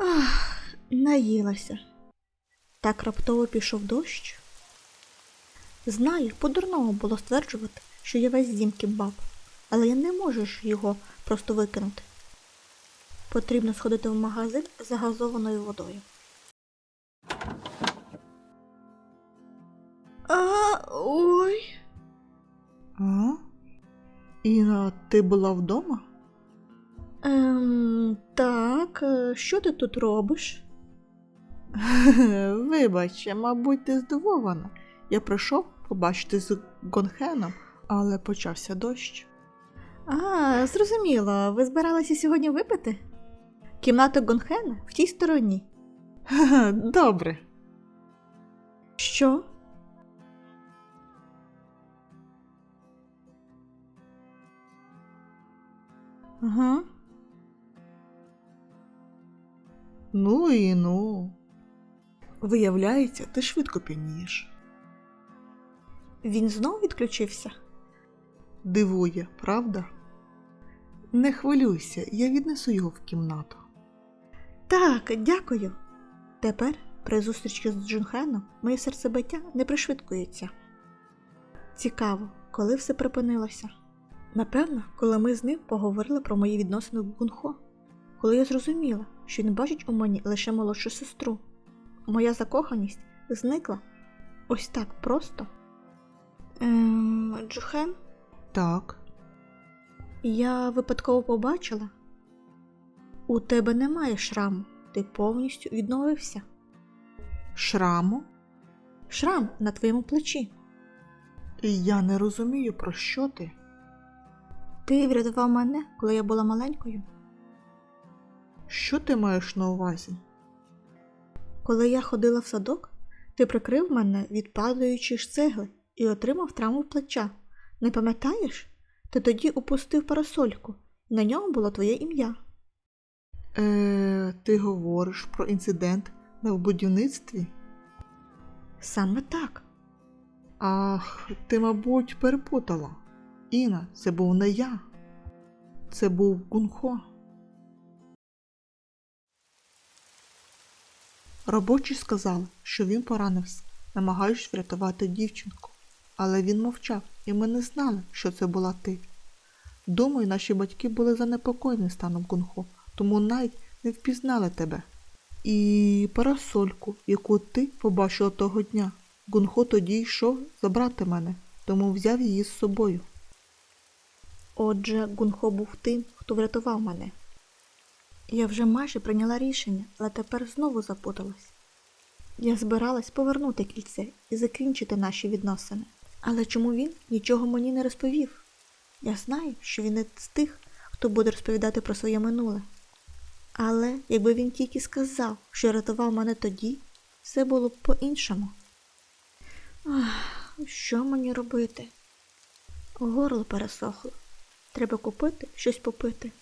Ах, наїлася. Так раптово пішов дощ. Знаю, по-дурному було стверджувати, що я весь дім кімбаб, але я не можу ж його просто викинути. Потрібно сходити в магазин за газованою водою. А, ой. А? Іна, ти була вдома? Ем, так, е, що ти тут робиш? Вибач, мабуть, ти здивована. Я прийшов побачити з Гонхеном, але почався дощ. А, зрозуміло, ви збиралися сьогодні випити? Кімната Гонхена в тій стороні. Добре. Що? Ага. Ну і ну. Виявляється, ти швидко п'янієш. Він знов відключився. Дивує, правда? Не хвилюйся, я віднесу його в кімнату. Так, дякую. Тепер, при зустрічі з Джунхеном, моє серцебиття не пришвидкується. Цікаво, коли все припинилося. Напевно, коли ми з ним поговорили про мої відносини в Гунхо, коли я зрозуміла, що він бачить у мені лише молодшу сестру. Моя закоханість зникла ось так просто. Ем, Джухен, Так, я випадково побачила. У тебе немає шраму, ти повністю відновився. шраму? Шрам на твоєму плечі. Я не розумію, про що ти. Ти врятував мене, коли я була маленькою. Що ти маєш на увазі? Коли я ходила в садок, ти прикрив мене від падаючої ж цегли і отримав травму плеча. Не пам'ятаєш? Ти тоді упустив парасольку, на ньому було твоє ім'я. Е, ти говориш про інцидент на будівництві? Саме так. Ах, ти, мабуть, перепутала. Іна, це був не я. Це був Гунхо. Робочі сказали, що він поранився, намагаючись врятувати дівчинку. Але він мовчав, і ми не знали, що це була ти. Думаю, наші батьки були занепокоєні станом Гунхо, тому навіть не впізнали тебе. І парасольку, яку ти побачила того дня. Гунхо тоді йшов забрати мене, тому взяв її з собою. Отже, Гунхо був тим, хто врятував мене. Я вже майже прийняла рішення, але тепер знову запуталась. Я збиралась повернути кільце і закінчити наші відносини. Але чому він нічого мені не розповів? Я знаю, що він не з тих, хто буде розповідати про своє минуле. Але якби він тільки сказав, що рятував мене тоді, все було б по-іншому. Що мені робити? Горло пересохло. Треба купити щось попити.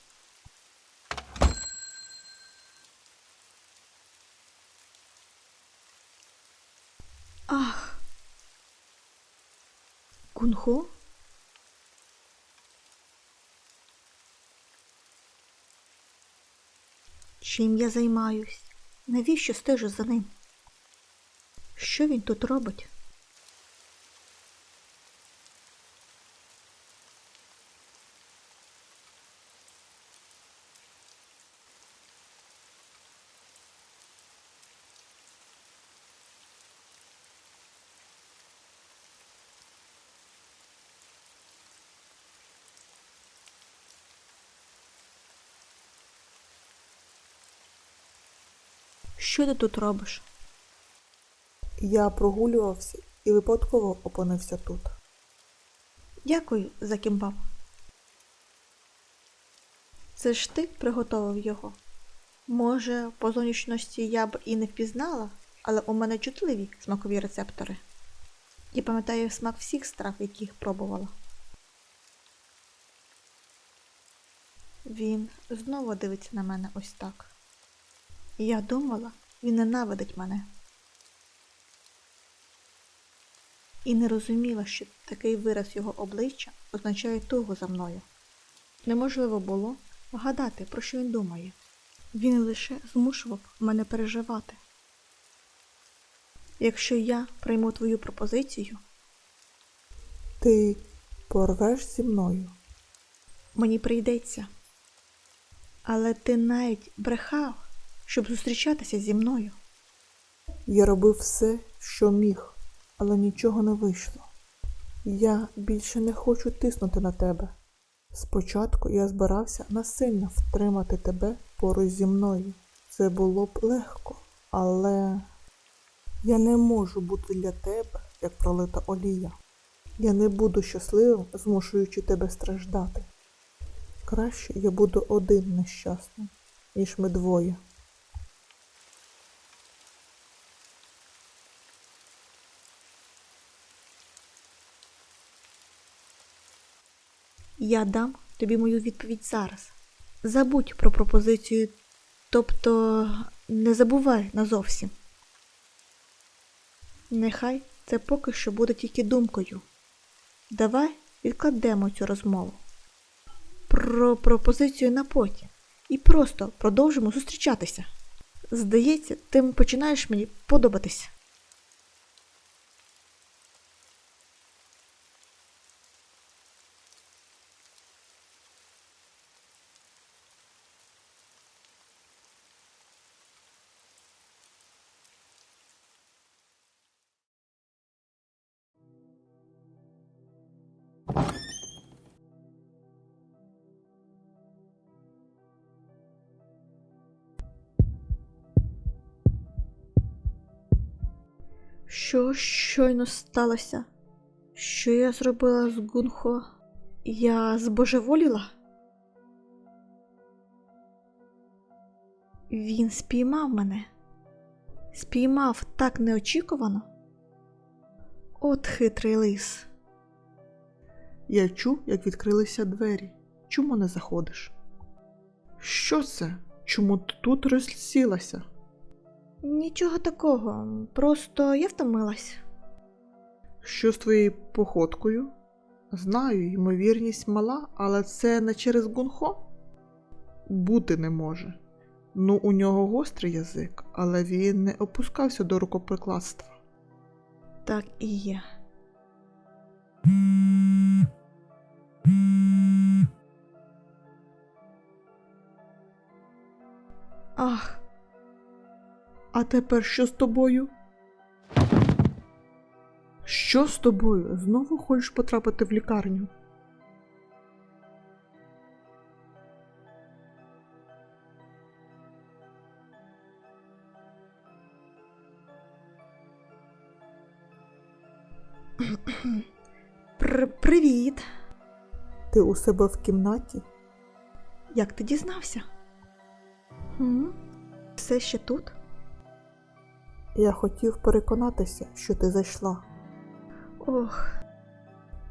Кунхо? Чим я займаюсь? Навіщо стежу за ним? Що він тут робить? Що ти тут робиш? Я прогулювався і випадково опинився тут. Дякую за кімбаб. Це ж ти приготував його. Може, по зовнішності я б і не впізнала, але у мене чутливі смакові рецептори. Я пам'ятаю смак всіх страв, яких пробувала. Він знову дивиться на мене ось так. Я думала, він ненавидить мене. І не розуміла, що такий вираз його обличчя означає тугу за мною. Неможливо було вгадати, про що він думає. Він лише змушував мене переживати. Якщо я прийму твою пропозицію, Ти порвеш зі мною. мені прийдеться. Але ти навіть брехав, щоб зустрічатися зі мною. Я робив все, що міг, але нічого не вийшло. Я більше не хочу тиснути на тебе. Спочатку я збирався насильно втримати тебе поруч зі мною. Це було б легко, але я не можу бути для тебе, як пролита олія. Я не буду щасливим, змушуючи тебе страждати. Краще я буду один нещасним, ніж ми двоє. Я дам тобі мою відповідь зараз. Забудь про пропозицію, тобто не забувай назовсім. Нехай це поки що буде тільки думкою. Давай відкладемо цю розмову. Про пропозицію на потім. І просто продовжимо зустрічатися. Здається, ти починаєш мені подобатися. Що щойно сталося? Що я зробила з Гунхо? Я збожеволіла? Він спіймав мене. Спіймав так неочікувано. От хитрий лис. Я чув, як відкрилися двері. Чому не заходиш? Що це? Чому ти тут розсілася? Нічого такого, просто я втомилась. Що з твоєю походкою? Знаю, ймовірність мала, але це не через гунхо? Бути не може. Ну, у нього гострий язик, але він не опускався до рукоприкладства. Так і є. Ах, А тепер що з тобою? Що з тобою? Знову хочеш потрапити в лікарню? пр- привіт. Ти у себе в кімнаті? Як ти дізнався? Хм? Все ще тут? Я хотів переконатися, що ти зайшла. Ох,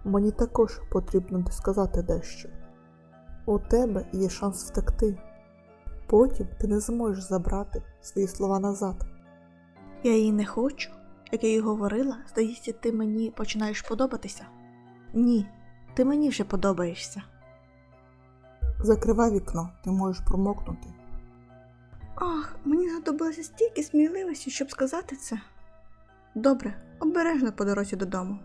Мені також потрібно сказати дещо. У тебе є шанс втекти. Потім ти не зможеш забрати свої слова назад. я її не хочу. Як я їй говорила, здається, ти мені починаєш подобатися. Ні, ти мені вже подобаєшся. Закривай вікно, ти можеш промокнути. Ах, мені знадобилося стільки сміливості, щоб сказати це. Добре, обережно по дорозі додому.